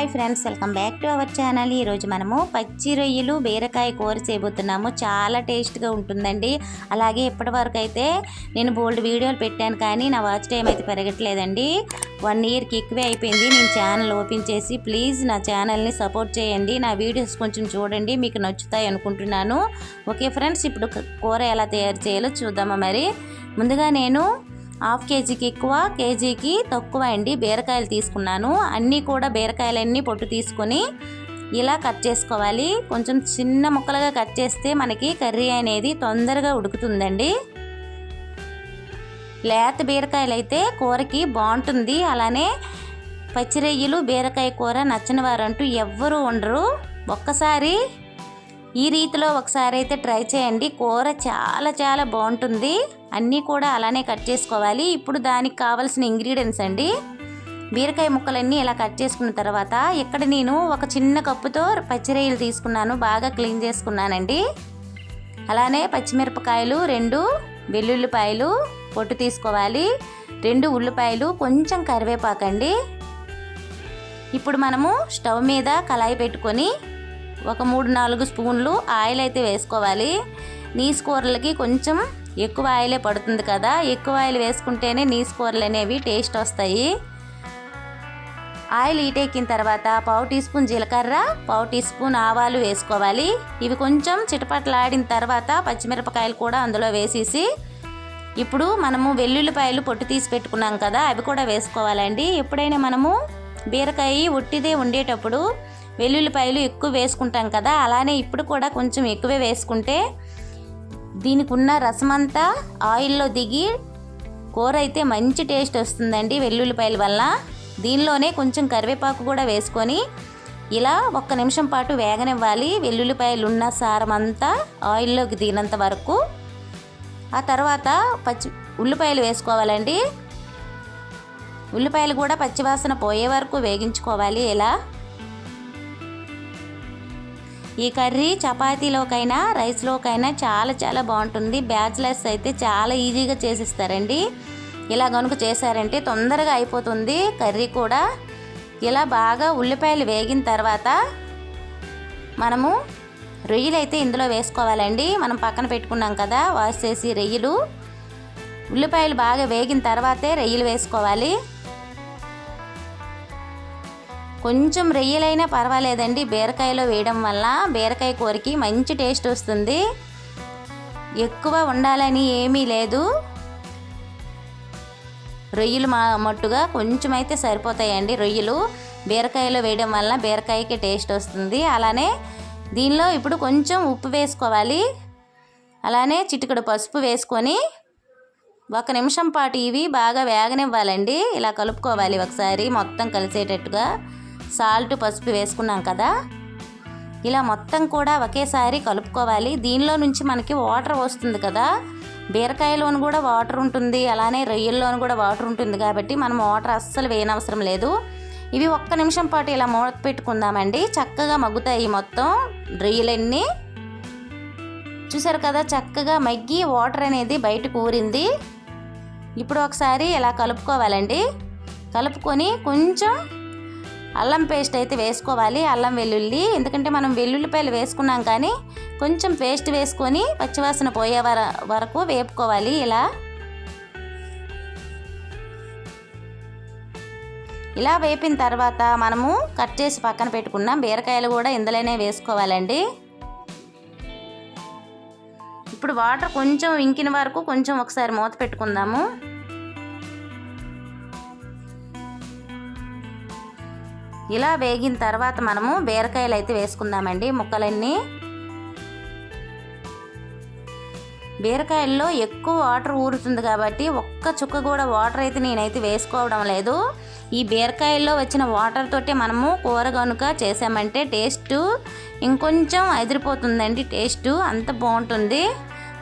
Hi friends welcome back to our channel. ఈరోజు మనము పచ్చి రొయ్యలు బీరకాయ కూర చేయబోతున్నాము చాలా టేస్ట్గా ఉంటుందండి. అలాగే ఇప్పటి వరకు అయితే నేను బోల్డ్ వీడియోలు పెట్టాను కానీ నా వాచ్ టైం అయితే పెరగట్లేదండి. వన్ ఇయర్కి ఎక్కువే అయిపోయింది. నేను ఛానల్ ఓపెన్ చేసి ప్లీజ్ నా ఛానల్ని సపోర్ట్ చేయండి. నా వీడియోస్ కొంచెం చూడండి. మీకు నచ్చుతాయి అనుకుంటున్నాను. ఓకే ఫ్రెండ్స్ ఇప్పుడు కూర ఎలా తయారు చేయాలో చూద్దామా మరి. ముందుగా నేను హాఫ్ కేజీకి ఎక్కువ కేజీకి తక్కువ అండి. బీరకాయలు తీసుకున్నాను. అన్నీ కూడా బీరకాయలన్నీ పొట్టు తీసుకొని ఇలా కట్ చేసుకోవాలి. కొంచెం చిన్న ముక్కలుగా కట్ చేస్తే మనకి కర్రీ అనేది తొందరగా ఉడుకుతుందండి. లేత బీరకాయలు అయితే కూరకి బాగుంటుంది. అలానే పచ్చిరొయ్యలు బీరకాయ కూర నచ్చని వారంటూ ఎవ్వరూ ఉండరు ఒక్కసారి ఈ రీతిలో ఒకసారి అయితే ట్రై చేయండి. కూర చాలా చాలా బాగుంటుంది. అన్నీ కూడా అలానే కట్ చేసుకోవాలి. ఇప్పుడు దానికి కావాల్సిన ఇంగ్రీడియంట్స్ అండి. బీరకాయ ముక్కలన్నీ ఇలా కట్ చేసుకున్న తర్వాత ఇక్కడ నేను ఒక చిన్న కప్పుతో పచ్చిరొయ్యలు తీసుకున్నాను. బాగా క్లీన్ చేసుకున్నానండి. అలానే పచ్చిమిరపకాయలు రెండు వెల్లుల్లిపాయలు పొట్టు తీసుకోవాలి. రెండు ఉల్లిపాయలు కొంచెం కరివేపాకండి ఇప్పుడు మనము స్టవ్ మీద కళాయి పెట్టుకొని ఒక మూడు నాలుగు స్పూన్లు ఆయిల్ అయితే వేసుకోవాలి. నీసు కూరలకి కొంచెం ఎక్కువ ఆయిలే పడుతుంది కదా ఎక్కువ ఆయిల్ వేసుకుంటేనే నీసు కూరలు అనేవి టేస్ట్ వస్తాయి. ఆయిల్ ఈటెక్కిన తర్వాత పావు టీ స్పూన్ జీలకర్ర పావు టీ స్పూన్ ఆవాలు వేసుకోవాలి. ఇవి కొంచెం చిటపట్లాడిన తర్వాత పచ్చిమిరపకాయలు కూడా అందులో వేసేసి ఇప్పుడు మనము వెల్లుల్లిపాయలు పొట్టు తీసి పెట్టుకున్నాం కదా అవి కూడా వేసుకోవాలండి. ఎప్పుడైనా మనము బీరకాయ ఒట్టిదే ఉండేటప్పుడు వెల్లుల్లిపాయలు ఎక్కువ వేసుకుంటాం కదా అలానే ఇప్పుడు కూడా కొంచెం ఎక్కువే వేసుకుంటే దీనికి ఉన్న రసమంతా ఆయిల్లో దిగి కూర అయితే మంచి టేస్ట్ వస్తుందండి వెల్లుల్లిపాయల వల్ల. దీనిలోనే కొంచెం కరివేపాకు కూడా వేసుకొని ఇలా ఒక్క నిమిషం పాటు వేగనివ్వాలి. వెల్లుల్లిపాయలు ఉన్న సారం అంతా ఆయిల్లోకి దిగినంత వరకు. ఆ తర్వాత పచ్చి ఉల్లిపాయలు వేసుకోవాలండి. ఉల్లిపాయలు కూడా పచ్చివాసన పోయే వరకు వేగించుకోవాలి. ఇలా ఈ కర్రీ చపాతీలోకైనా రైస్లోకైనా చాలా చాలా బాగుంటుంది. బ్యాచిలర్స్ అయితే చాలా ఈజీగా చేసిస్తారండి. ఇలా కనుక చేశారంటే తొందరగా అయిపోతుంది కర్రీ కూడా. ఇలా బాగా ఉల్లిపాయలు వేగిన తర్వాత మనము రొయ్యలు అయితే ఇందులో వేసుకోవాలండి. మనం పక్కన పెట్టుకున్నాం కదా వాష్ చేసి రొయ్యలు. ఉల్లిపాయలు బాగా వేగిన తర్వాతే రొయ్యలు వేసుకోవాలి. కొంచెం రొయ్యలైనా పర్వాలేదండి. బీరకాయలో వేయడం వల్ల బీరకాయ కూరకి మంచి టేస్ట్ వస్తుంది. ఎక్కువ ఉండాలని ఏమీ లేదు. రొయ్యలు మా మట్టుగా కొంచెం అయితే సరిపోతాయండి. రొయ్యలు బీరకాయలో వేయడం వల్ల బీరకాయకి టేస్ట్ వస్తుంది. అలానే దీనిలో ఇప్పుడు కొంచెం ఉప్పు వేసుకోవాలి. అలానే చిటికడు పసుపు వేసుకొని ఒక నిమిషం పాటు ఇవి బాగా వేగనివ్వాలండి. ఇలా కలుపుకోవాలి ఒకసారి మొత్తం కలిసేటట్టుగా. సాల్ట్ పసుపు వేసుకున్నాం కదా? ఇలా మొత్తం కూడా ఒకేసారి కలుపుకోవాలి. దీనిలో నుంచి మనకి వాటర్ వస్తుంది కదా? బీరకాయలోను కూడా వాటర్ ఉంటుంది. అలానే రొయ్యల్లోను కూడా వాటర్ ఉంటుంది కాబట్టి మనం వాటర్ అస్సలు వేయనవసరం లేదు. ఇవి ఒక్క నిమిషం పాటు ఇలా మూత పెట్టుకుందామండి. చక్కగా మగ్గుతాయి మొత్తం రొయ్యలన్నీ. చూసారు కదా? చక్కగా మగ్గి వాటర్ అనేది బయటకు ఊరింది. ఇప్పుడు ఒకసారి ఇలా కలుపుకోవాలండి. కలుపుకొని కొంచెం అల్లం పేస్ట్ అయితే వేసుకోవాలి అల్లం వెల్లుల్లి. ఎందుకంటే మనం వెల్లుల్లిపాయలు వేసుకున్నాం కానీ కొంచెం పేస్ట్ వేసుకొని పచ్చివాసన పోయే వర వరకు వేపుకోవాలి ఇలా. ఇలా వేపిన తర్వాత మనము కట్ చేసి పక్కన పెట్టుకున్నాం బీరకాయలు కూడా ఇందులోనే వేసుకోవాలండి. ఇప్పుడు వాటర్ కొంచెం ఇంకిన వరకు కొంచెం ఒకసారి మూత పెట్టుకుందాము. ఇలా వేగిన తర్వాత మనము బీరకాయలు అయితే వేసుకుందామండి. ముక్కలన్నీ బీరకాయల్లో ఎక్కువ వాటర్ ఊరుతుంది కాబట్టి ఒక్క చుక్క కూడా వాటర్ అయితే నేనైతే వేసుకోవడం లేదు. ఈ బీరకాయల్లో వచ్చిన వాటర్ తోటే మనము కూర కనుక చేసామంటే టేస్ట్ ఇంకొంచెం అదిరిపోతుందండి టేస్ట్ అంత బాగుంటుంది.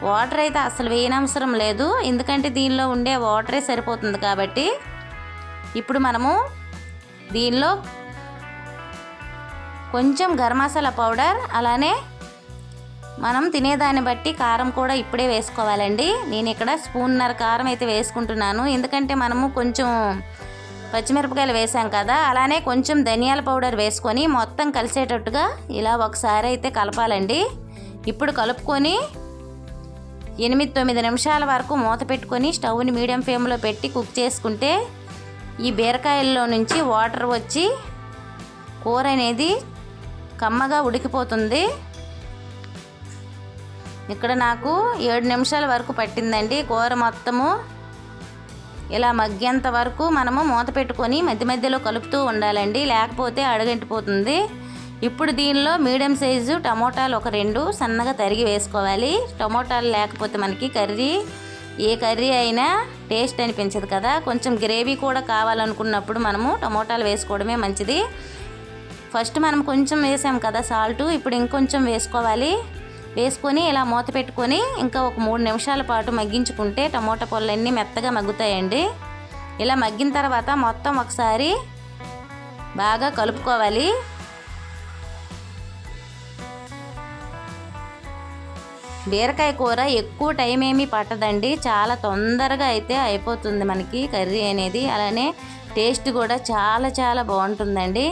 వాటర్ అయితే అసలు వేయనవసరం లేదు. ఎందుకంటే దీనిలో ఉండే వాటరే సరిపోతుంది కాబట్టి ఇప్పుడు మనము దీనిలో కొంచెం గరం మసాలా పౌడర్ అలానే మనం తినేదాన్ని బట్టి కారం కూడా ఇప్పుడే వేసుకోవాలండి. నేను ఇక్కడ స్పూన్నర కారం అయితే వేసుకుంటున్నాను. ఎందుకంటే మనము కొంచెం పచ్చిమిరపకాయలు వేసాం కదా అలానే కొంచెం ధనియాల పౌడర్ వేసుకొని మొత్తం కలిసేటట్టుగా ఇలా ఒకసారి అయితే కలపాలండి. ఇప్పుడు కలుపుకొని ఎనిమిది తొమ్మిది నిమిషాల వరకు మూత పెట్టుకొని స్టవ్ని మీడియం ఫ్లేమ్లో పెట్టి కుక్ చేసుకుంటే ఈ బీరకాయల్లో నుంచి వాటర్ వచ్చి కూర అనేది కమ్మగా ఉడికిపోతుంది. ఇక్కడ నాకు ఏడు నిమిషాల వరకు పట్టిందండి. కూర మొత్తము ఇలా మగ్గేంత వరకు మనము మూత పెట్టుకొని మధ్య మధ్యలో కలుపుతూ ఉండాలండి. లేకపోతే అడగంటిపోతుంది. ఇప్పుడు దీనిలో మీడియం సైజు టమోటాలు ఒక రెండు సన్నగా తరిగి వేసుకోవాలి. టమోటాలు లేకపోతే మనకి కర్రీ ఏ కర్రీ అయినా టేస్ట్ అనిపించదు కదా. కొంచెం గ్రేవీ కూడా కావాలనుకున్నప్పుడు మనము టమోటాలు వేసుకోవడమే మంచిది. ఫస్ట్ మనం కొంచెం వేసాం కదా సాల్ట్ ఇప్పుడు ఇంకొంచెం వేసుకోవాలి. వేసుకొని ఇలా మూత పెట్టుకొని ఇంకా ఒక మూడు నిమిషాల పాటు మగ్గించుకుంటే టమోటా పళ్ళన్నీ మెత్తగా మగ్గుతాయండి. ఇలా మగ్గిన తర్వాత మొత్తం ఒకసారి బాగా కలుపుకోవాలి. బీరకాయ కూర ఎక్కువ టైం ఏమీ పట్టదండి. చాలా తొందరగా అయితే అయిపోతుంది మనకి కర్రీ అనేది. అలానే టేస్ట్ కూడా చాలా చాలా బాగుంటుందండి.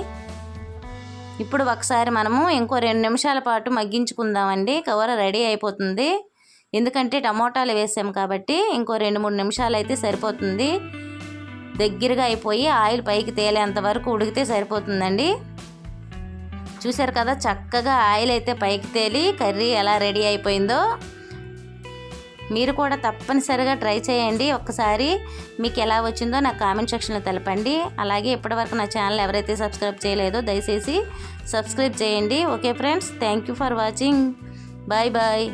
ఇప్పుడు ఒకసారి మనము ఇంకో రెండు నిమిషాల పాటు మగ్గించుకుందామండి. కవర రెడీ అయిపోతుంది. ఎందుకంటే టమోటాలు వేసాము కాబట్టి ఇంకో రెండు మూడు నిమిషాలు అయితే సరిపోతుంది. దగ్గరగా అయిపోయి ఆయిల్ పైకి తేలేంత వరకు ఉడికితే సరిపోతుందండి. చూశారు కదా చక్కగా ఆయిల్ అయితే పైకి తేలి కర్రీ ఎలా రెడీ అయిపోయిందో. మీరు కూడా తప్పనిసరిగా ట్రై చేయండి. ఒక్కసారి మీకు ఎలా వచ్చిందో నాకు కామెంట్ సెక్షన్లో తెలపండి. అలాగే ఇప్పటివరకు నా ఛానల్ ఎవరైతే సబ్స్క్రైబ్ చేయలేదో దయచేసి సబ్స్క్రైబ్ చేయండి. Okay friends thank you for watching. Bye bye.